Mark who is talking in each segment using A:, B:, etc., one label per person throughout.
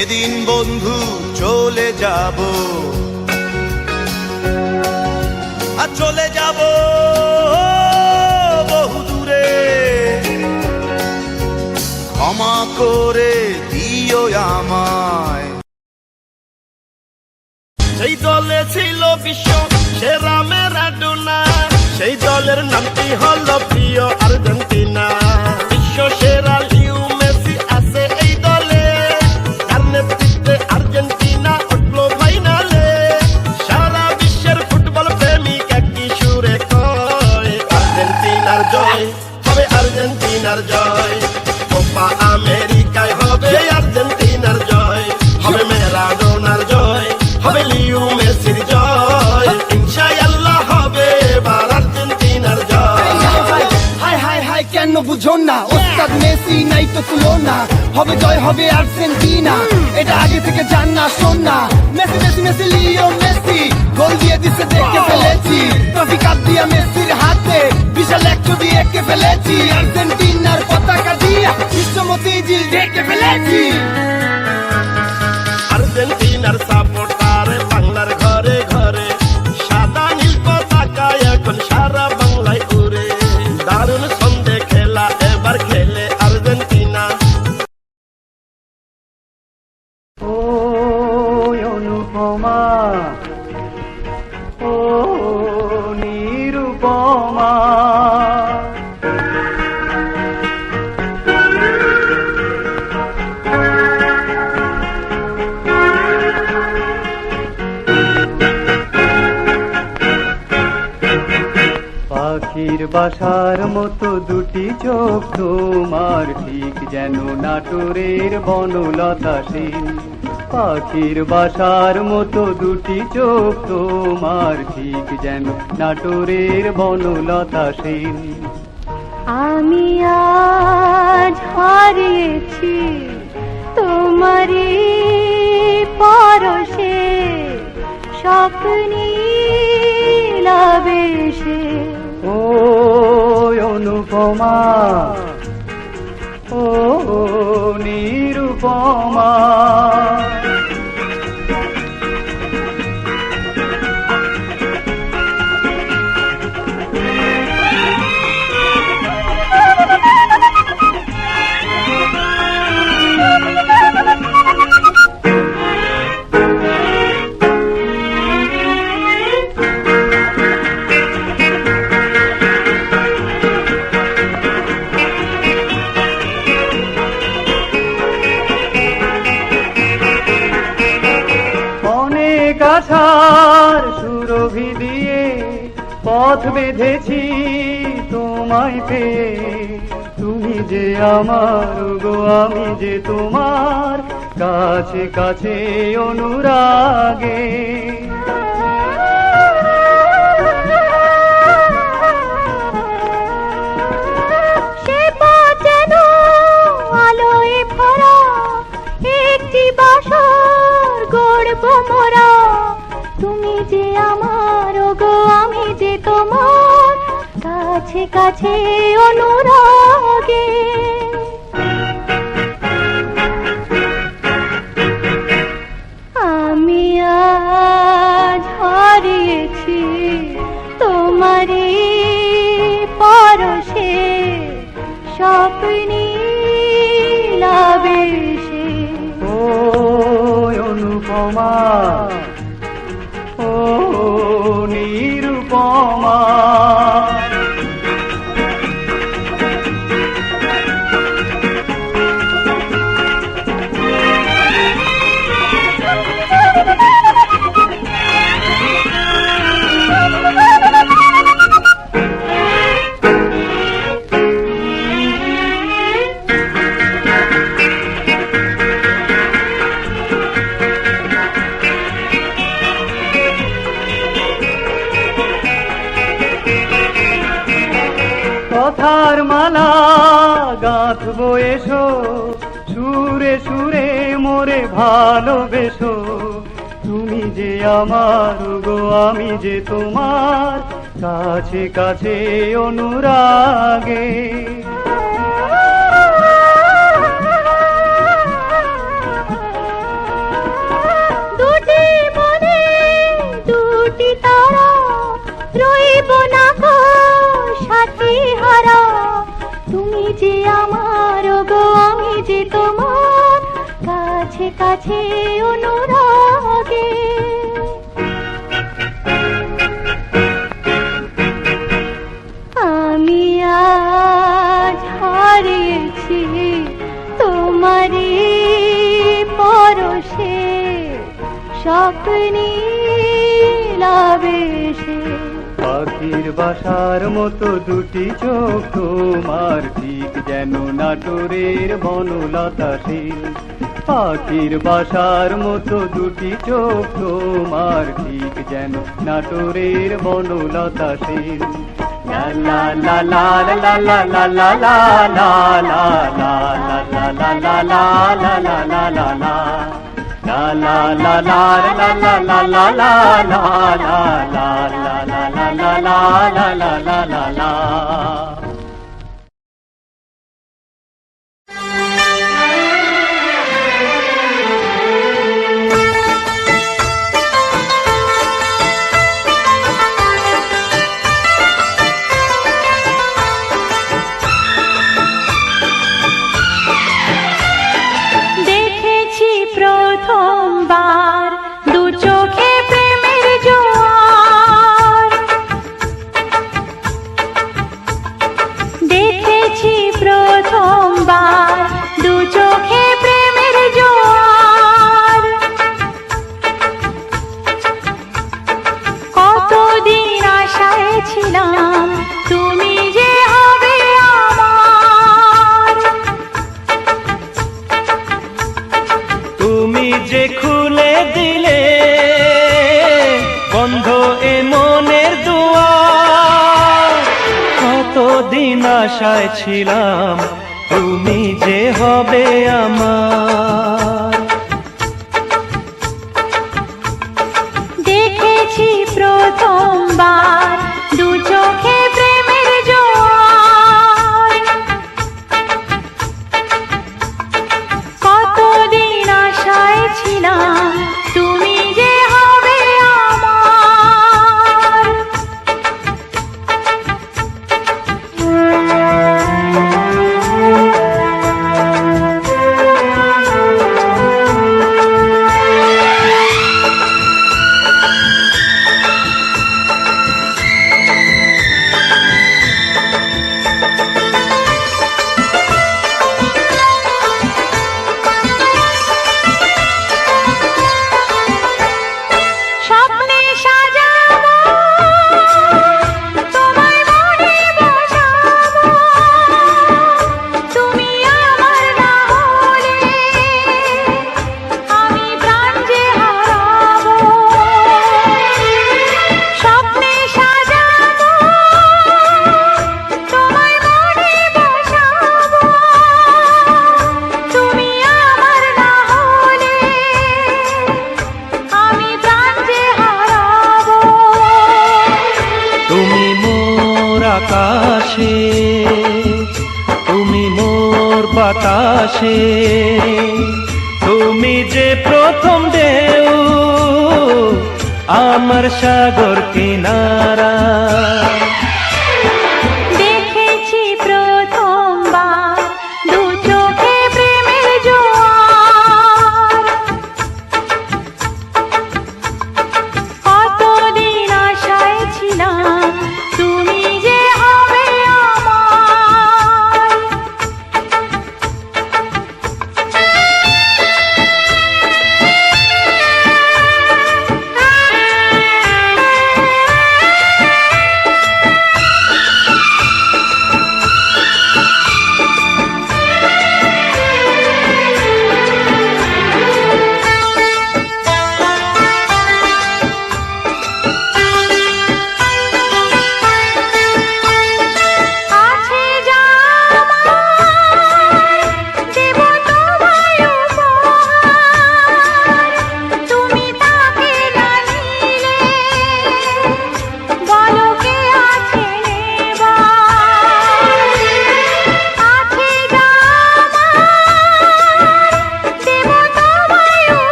A: সেদিন বন্ধু চলে যাব। আর চলে যাব বহু দূরে। ক্ষমা করে দিও আমায়।
B: সেই দলে ছিল বিশ্ব সেরা ম্যারাডোনা সেই দলের নামটি হলো প্রিয় আর্জেন্টিনা। বিশ্ব সেরা
C: কেন বুঝো না ওস্তাদ মেসি, নাই তো তুলনা। হবে জয়, হবে আর্জেন্টিনা। এটা আগে থেকে জান না শোন না Messi Messi Messi Leo Messi. Goal দিয়ে দিছে, দেখে ফেলেছি। ট্রফি কাপ দিয়া মেসির হাতে। বিশাল এক ছবি এঁকে ফেলেছি। আর্জেন্টিনার পতাকা দিয়া বিশ্বমতি জিল ঢেকে ফেলেছি।
B: আর্জেন্টিনার সাপোর্টার
D: পাখির বাসার মতো দুটি চোখ, তোমার ঠিক যেন নাটোরের বনলতা সেন। পাখির বাসার মতো দুটি চোখ, তোমার ঠিক যেন নাটোরের বনলতা সেন।
E: আমি আজ হারিয়েছি তোমারই পরশে স্বপ্নী লাবেশে
D: ও অনুপমা ও নিরুপমা। বেঁধেছি তোমায় পেয়ে তুমি যে আমার গো, আমি যে তোমার কাছে কাছে অনুরাগে।
E: একটি বাসর মোরা। কাছে কাছে অনুরাগে। পাতা গাঁথবো এসো, সুরে সুরে মোরে ভালোবেসো। তুমি যে আমার গো, আমি যে তোমার কাছে কাছে অনুরাগে।
D: দুটি সাথী যে আমার গো, আমি যে তোমার কাছে কাছে অনুরাগে।
E: আমি আজ হারিয়েছি তোমারই পরশে, স্বপ্নী লাবেশ
D: পাখির বাসার মতো দুটি চোখ তোমার ঠিক যেন নাটোরের বনলতা শিল পাখির বাসার মতো দুটি চোখ তোমার ঠিক যেন নাটোরের বনলতা শিল লা লা লা লা লা লা লা লা লা লা লা লা লা লা লা লা লা লা লা la la la la la la la la la la la la la la la la
E: যে
D: খুলে দিলে বন্ধ এ মনের দুয়ার কতদিন আশায় ছিলাম, তুমি যে হবে আমার।
E: দেখেছি প্রথমবার
D: বাতাসে তুমি যে প্রথম দেও আমার সাগর কিনারা।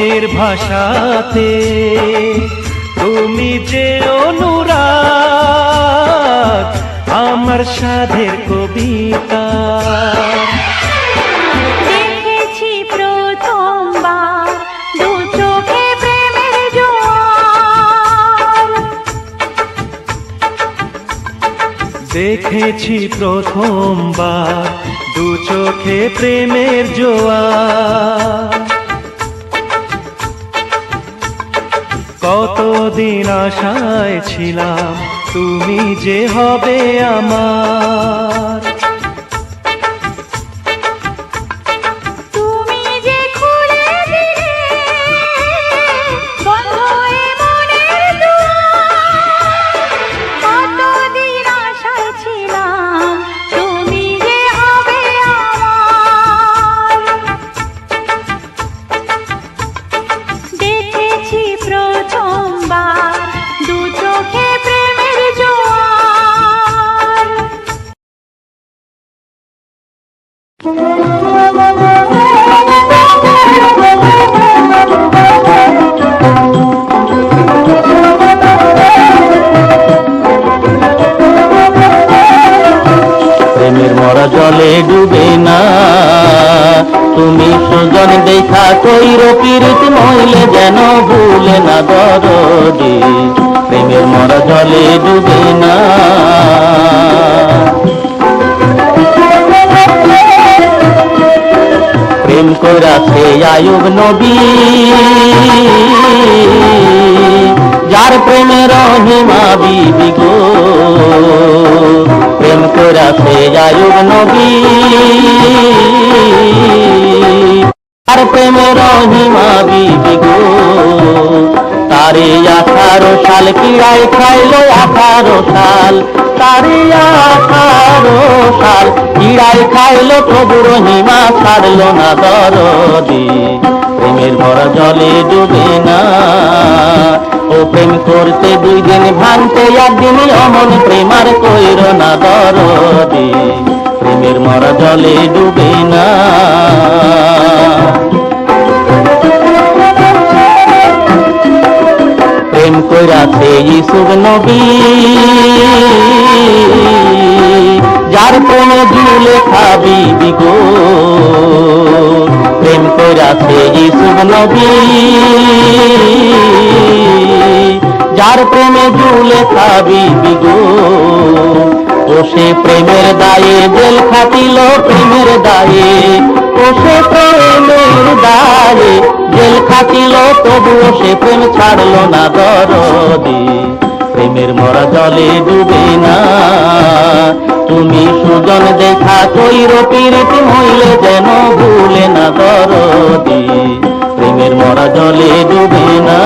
F: বুকের ভাষাতে তুমি যে অনুরাগ আমার সাধের কবিতা।
E: দেখেছি প্রথমবার দু চোখে প্রেমের জোয়ার।
F: কতদিন আশায় ছিলাম তুমি যে হবে আমার।
G: মরা জলে ডুবে না। তুমি সুজন দেখা কইর পীড়িত মহিলে যেন ভুলে না দরদি। প্রেমের মরা জলে ডুবে না। প্রেম করাছে আয়ুব নবী। যার প্রেমের হিমা বিবি প্রেম করাছে আয়ুব নবী। যার প্রেমের হিমা বিবি গো। তারে আঠারো সাল কিড়াই খাইলো, আঠারো সাল। তারে আঠারো সাল কিড়াই খাইলো তবু রহিমা ছাড়লো না দরদি। প্রেমের ভরা জলে ডুবে না। ও প্রেম করতে দুই দিন ভাঙতে একদিন অমন প্রেমার কইর না দরদি। প্রেমের মরা জলে ডুবে না। প্রেম কইরাছে ইসুব নবী। যার প্রেমে ঝুলে খাবি বিগো। প্রেম কইরাছে ইসুব নবী। যার প্রেমে ঝুলে খাবি বিগো। ও সে প্রেমের দায়ে জেল খাটিল, প্রেমের দায়ে। ও সে প্রেমের দায়ে জেল খাটিল, তবুও সে প্রেম ছাড়ল না দরদি। প্রেমের মরা জলে ডুবে না। তুমি সুজন দেখা কইর পীড়িত হইলে যেন ভুলে না দরদি। প্রেমের মরা জলে ডুবে না।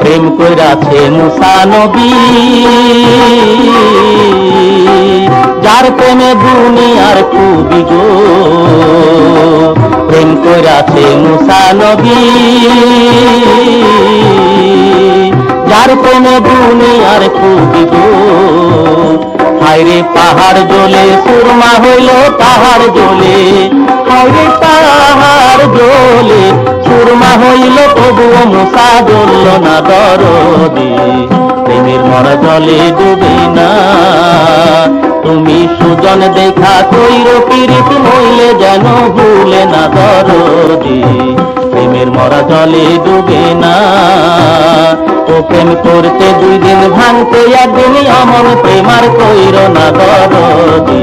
G: প্রেম কইরাছে মুসা নবী। যার প্রেমে দুনিয়ার খুবই গো প্রেম কইরাছে মুসা নবী। যার প্রেমে দুনিয়ার খুবই গো হায়রে পাহাড় জ্বলে সুরমা হইল পাহাড় জ্বলে হায়রে পাহাড় জ্বলে সুরমা হইল তবুও মশা জ্বলল না দরদি। প্রেমের মরা জলে ডুবে না। তুমি সুজন দেখা তৈর পীড়িত হইলে যেন ভুলে না দরদি। প্রেমের মরা জলে ডুবে না। ও প্রেম করতে দুই দিন ভাঙতে একদিন অমন প্রেমার কইর না দরদি।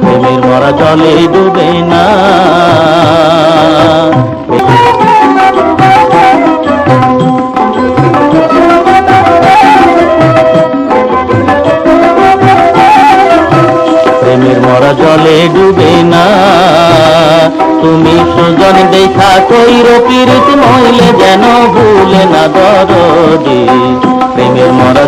G: প্রেমের মরা জলে ডুবে না। প্রেমের মরা জলে ডুবে না। তুমি সুজন দেখা কইর পীড়িত মহিলে যেন ভুলে না দরদি। প্রেমের মরা